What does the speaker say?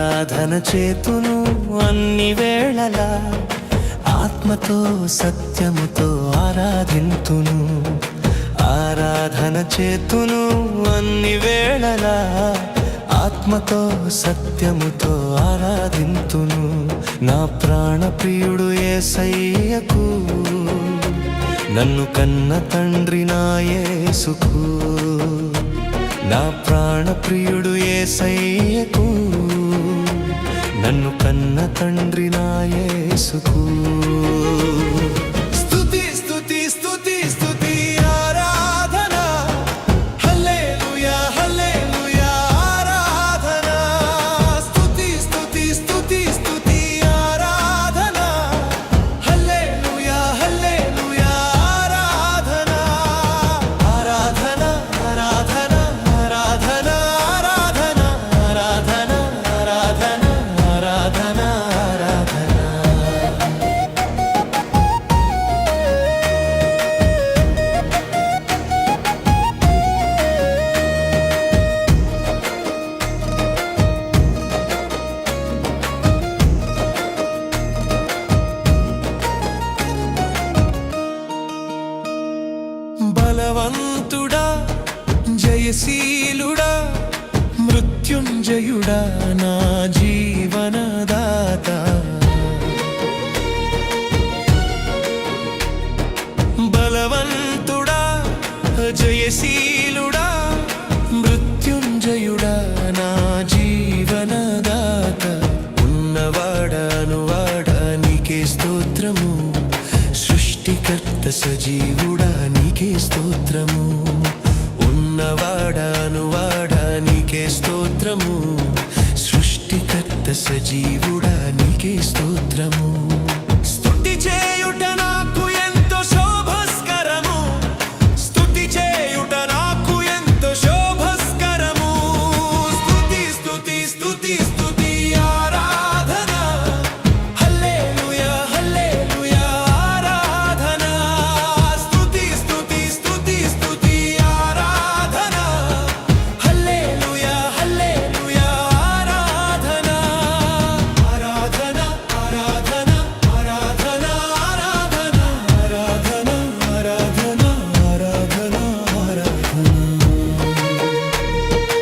ఆరాధన చేతును అన్ని వేళలా ఆత్మతో సత్యముతో ఆరాధింతును. ఆరాధన చేతును అన్ని వేళలా ఆత్మతో సత్యముతో ఆరాధింతును. నా ప్రాణ ప్రియుడు ఏసయ్యకు నన్ను కన్న తండ్రి నా యేసుకు. నా ప్రాణ ప్రియుడు ఏసయ్యకు నన్ను కన్న తండ్రి నా బలవంతుడా జయశీలుడా మృత్యుంజయుడా నా జీవనదాత. బలవంతుడా జయశీలుడా మృత్యుంజయుడా నా జీవనదాత. ఉన్నవాడానువాడా నీకే స్తోత్రము. సృష్టికర్త సజీవుడా నీకే స్తోత్రము. ఉన్నవాడానువాడా నీకే స్తోత్రము. సృష్టికర్త సజీవుడా నీకే స్తోత్రము.